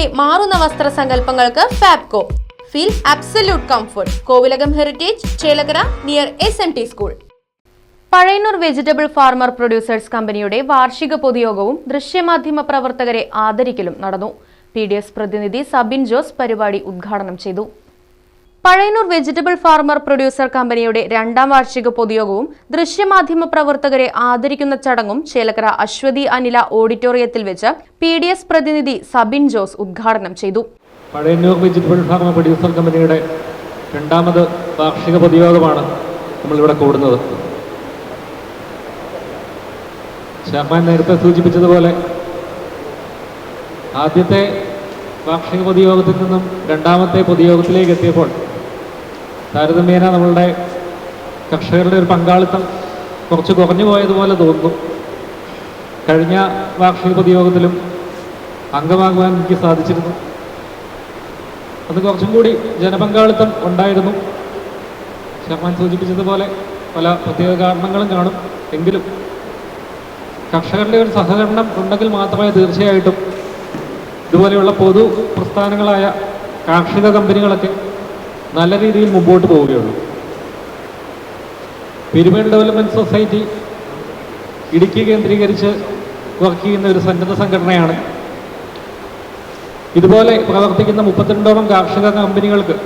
കമ്പനിയുടെ മാറുന്ന വസ്ത്ര സങ്കല്പങ്ങൾക്ക് Fabco. Feel absolute comfort Kovilakam heritage Chelakkara near S N T school Pazhayannur vegetable farmer producers കമ്പനിയുടെ വാർഷിക പൊതുയോഗവും ദൃശ്യമാധ്യമ പ്രവർത്തകരെ ആദരിക്കലും നടന്നു. പി പ്രതിനിധി സബിൻ ജോസ് പരിപാടി ഉദ്ഘാടനം ചെയ്തു. പഴയന്നൂർ വെജിറ്റബിൾ ഫാർമർ പ്രൊഡ്യൂസർ കമ്പനിയുടെ രണ്ടാം വാർഷിക പൊതുയോഗവും ദൃശ്യമാധ്യമ പ്രവർത്തകരെ ആദരിക്കുന്ന ചടങ്ങും ചേലക്കര അശ്വതി അനില ഓഡിറ്റോറിയത്തിൽ വെച്ച് പി ഡി എസ് പ്രതിനിധി സബിൻ ജോസ് ഉദ്ഘാടനം ചെയ്തു. പഴയന്നൂർ വെജിറ്റബിൾ ഫാർമർ പ്രൊഡ്യൂസർ കമ്പനിയുടെ രണ്ടാമത് വാർഷിക പൊതുയോഗമാണ് നമ്മളിവിടെ കൂടുന്നത്. ചെയർമാൻ നേരത്തെ സൂചിപ്പിച്ചതുപോലെ ആദ്യത്തെ വാർഷിക പൊതുയോഗത്തിൽ നിന്നും രണ്ടാമത്തെ പൊതുയോഗത്തിലേക്ക് എത്തിയപ്പോൾ താരതമ്യേന നമ്മളുടെ കർഷകരുടെ ഒരു പങ്കാളിത്തം കുറച്ച് കുറഞ്ഞു പോയതുപോലെ തോന്നും. കഴിഞ്ഞ വാർഷിക പൊതുയോഗത്തിലും അംഗമാകുവാൻ എനിക്ക് സാധിച്ചിരുന്നു. അത് കുറച്ചും കൂടി ജനപങ്കാളിത്തം ഉണ്ടായിരുന്നു. ചെയർമാൻ സൂചിപ്പിച്ചതുപോലെ പല പ്രത്യേക കാരണങ്ങളും കാണും. എങ്കിലും കർഷകരുടെ ഒരു സഹകരണം ഉണ്ടെങ്കിൽ മാത്രമേ തീർച്ചയായിട്ടും ഇതുപോലെയുള്ള പൊതു പ്രസ്ഥാനങ്ങളായ കാർഷിക കമ്പനികളൊക്കെ നല്ല രീതിയിൽ മുമ്പോട്ട് പോവുകയുള്ളൂ. പിരിമേൽ ഡെവലപ്മെന്റ് സൊസൈറ്റി ഇടുക്കി കേന്ദ്രീകരിച്ച് വർക്ക് ചെയ്യുന്ന ഒരു സന്നദ്ധ സംഘടനയാണ്. ഇതുപോലെ പ്രവർത്തിക്കുന്ന മുപ്പത്തിരണ്ടോളം കാർഷിക കമ്പനികൾക്ക്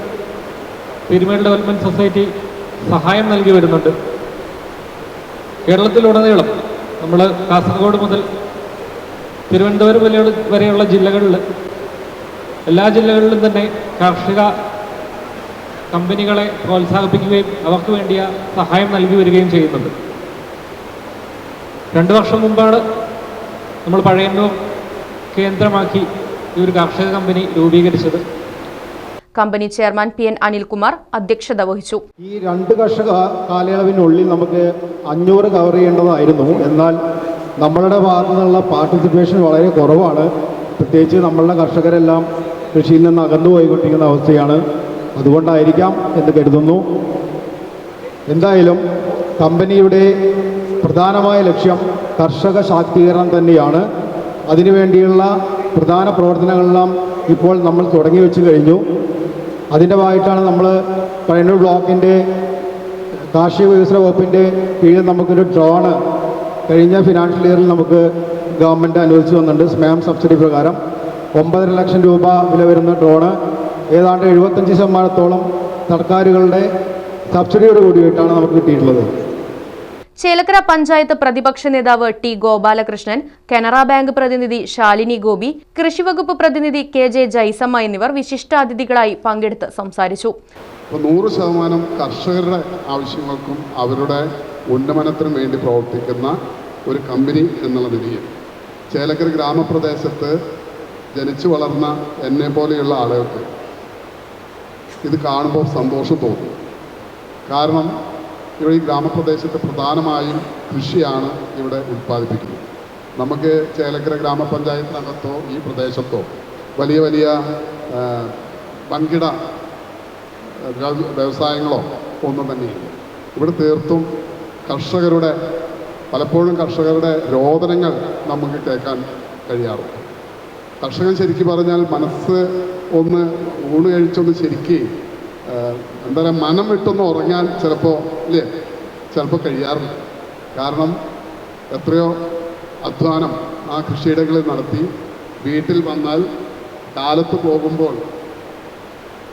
പിരിമേൽ ഡെവലപ്മെന്റ് സൊസൈറ്റി സഹായം നൽകി വരുന്നുണ്ട്. കേരളത്തിലുടനീളം നമ്മൾ കാസർഗോഡ് മുതൽ തിരുവനന്തപുരം വരെയുള്ള ജില്ലകളിൽ എല്ലാ ജില്ലകളിലും തന്നെ കാർഷിക കമ്പനികളെ പ്രോത്സാഹിപ്പിക്കുകയും അവർക്ക് വേണ്ടിയ സഹായം നൽകി വരികയും ചെയ്യുന്നുണ്ട് രണ്ട് വർഷം മുമ്പാണ് നമ്മൾ പഴയന്നൂർ കേന്ദ്രമാക്കി ഈ ഒരു കാർഷിക കമ്പനി രൂപീകരിച്ചത്. Company chairman P N Anilkumar അധ്യക്ഷത വഹിച്ചു. ഈ രണ്ട് കർഷക കാലയളവിനുള്ളിൽ നമുക്ക് അഞ്ഞൂറ് കവർ ചെയ്യേണ്ടതായിരുന്നു. എന്നാൽ നമ്മളുടെ ഭാഗത്തു നിന്നുള്ള പാർട്ടിസിപ്പേഷൻ വളരെ കുറവാണ്. പ്രത്യേകിച്ച് നമ്മളുടെ കർഷകരെല്ലാം കൃഷിയിൽ നിന്ന് അകന്നു പോയിക്കൊണ്ടിരിക്കുന്ന അവസ്ഥയാണ്. അതുകൊണ്ടായിരിക്കാം എന്ന് കരുതുന്നു. എന്തായാലും കമ്പനിയുടെ പ്രധാനമായ ലക്ഷ്യം കർഷക ശാക്തീകരണം തന്നെയാണ്. അതിനുവേണ്ടിയുള്ള പ്രധാന പ്രവർത്തനങ്ങളെല്ലാം ഇപ്പോൾ നമ്മൾ തുടങ്ങി വെച്ച് കഴിഞ്ഞു. അതിന്റെ ഭാഗമായിട്ടാണ് നമ്മൾ പഴയന്നൂർ ബ്ലോക്കിന്റെ കാർഷിക വികസന വകുപ്പിന്റെ കീഴിൽ നമുക്കൊരു ഡ്രോണ് കഴിഞ്ഞ ഫിനാൻഷ്യൽ ഇയറിൽ നമുക്ക് ഗവൺമെന്റ് അനുവദിച്ചു വന്നിട്ടുണ്ട് സ്മാം സബ്സിഡി പ്രകാരം ഒമ്പതര ലക്ഷം രൂപ വില വരുന്ന ഡ്രോണ്. ഏതാണ്ട് എഴുപത്തഞ്ച് ശതമാനത്തോളം സർക്കാരുകളുടെ സബ്സിഡിയോട് കൂടിയിട്ടാണ് നമുക്ക് കിട്ടിയിട്ടുള്ളത്. ചേലക്കര പഞ്ചായത്ത് പ്രതിപക്ഷ നേതാവ് ടി ഗോപാലകൃഷ്ണൻ കനറ ബാങ്ക് പ്രതിനിധി ശാലിനി ഗോപി കൃഷിവകുപ്പ് പ്രതിനിധി കെ ജെ ജൈസമ്മ എന്നിവർ വിശിഷ്ടാതിഥികളായി പങ്കെടുത്ത് സംസാരിച്ചു. നൂറ് ശതമാനം കർഷകരുടെ ആവശ്യങ്ങൾക്കും അവരുടെ ഉന്നമനത്തിനും വേണ്ടി പ്രവർത്തിക്കുന്ന ഒരു കമ്പനി എന്നുള്ള നിലയിൽ ചേലക്കര ഗ്രാമപ്രദേശത്ത് ജനിച്ചു വളർന്ന എന്നെ പോലെയുള്ള ആളുകൾക്ക് ഇത് കാണുമ്പോൾ സന്തോഷം തോന്നും. കാരണം ഇവിടെ ഈ ഗ്രാമപ്രദേശത്ത് പ്രധാനമായും കൃഷിയാണ് ഇവിടെ ഉൽപ്പാദിപ്പിക്കുന്നത്. നമുക്ക് ചേലക്കര ഗ്രാമപഞ്ചായത്തിനകത്തോ ഈ പ്രദേശത്തോ വലിയ വലിയ വൻകിട വ്യവസായങ്ങളോ ഒന്നും തന്നെയില്ല. ഇവിടെ തീർത്തും കർഷകരുടെ പലപ്പോഴും കർഷകരുടെ രോദനങ്ങൾ നമുക്ക് കേൾക്കാൻ കഴിയാറുണ്ട്. കർഷകൻ ശരിക്കും പറഞ്ഞാൽ മനസ്സ് ഒന്ന് ഊണ് കഴിച്ചൊന്ന് ശരിക്ക് എന്താ പറയുക മനം വിട്ടൊന്ന് ഉറങ്ങാൻ ചിലപ്പോൾ ഇല്ലേ? ചിലപ്പോൾ കഴിയാറില്ല. കാരണം എത്രയോ അധ്വാനം ആ കൃഷിയിടങ്ങളിൽ നടത്തി വീട്ടിൽ വന്നാൽ കാലത്ത് പോകുമ്പോൾ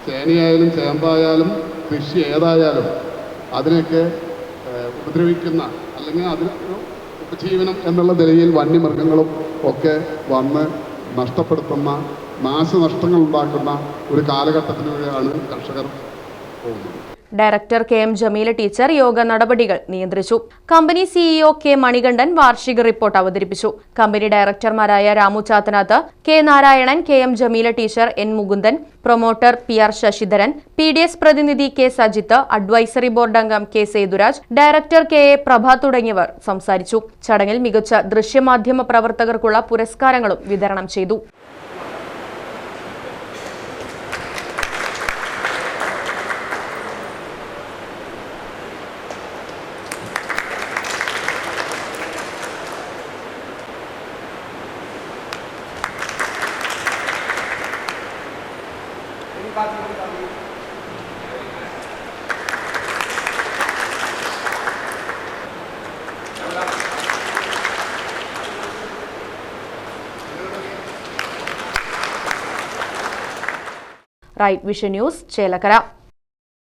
ചേനയായാലും ചേമ്പായാലും കൃഷി ഏതായാലും അതിനൊക്കെ ഉപദ്രവിക്കുന്ന അല്ലെങ്കിൽ അതിന് ഉപജീവനം എന്നുള്ള നിലയിൽ വന്യമൃഗങ്ങളും ഒക്കെ വന്ന് നഷ്ടപ്പെടുത്തുന്ന നാശനഷ്ടങ്ങൾ ഉണ്ടാക്കുന്ന ഒരു കാലഘട്ടത്തിലൂടെയാണ് കർഷകർ പോകുന്നത്. Director K M Jameela teacher yoga നടപടികൾ നിയന്ത്രിച്ചു. കമ്പനി സിഇഒ കെ മണികണ്ഠൻ വാർഷിക റിപ്പോർട്ട് അവതരിപ്പിച്ചു. Company ഡയറക്ടർമാരായ Ramu Chathanath K Narayanan K M Jameela teacher N Mukundan promoter P R Sasidharan P D S പ്രതിനിധി കെ സജിത്ത് അഡ്വൈസറി ബോർഡ് അംഗം K Sethuraj director K A Prabha തുടങ്ങിയവർ സംസാരിച്ചു. ചടങ്ങിൽ മികച്ച ദൃശ്യമാധ്യമ പ്രവർത്തകർക്കുള്ള പുരസ്കാരങ്ങളും വിതരണം ചെയ്തു. రైట్ విష న్యూస్ చేలకరా.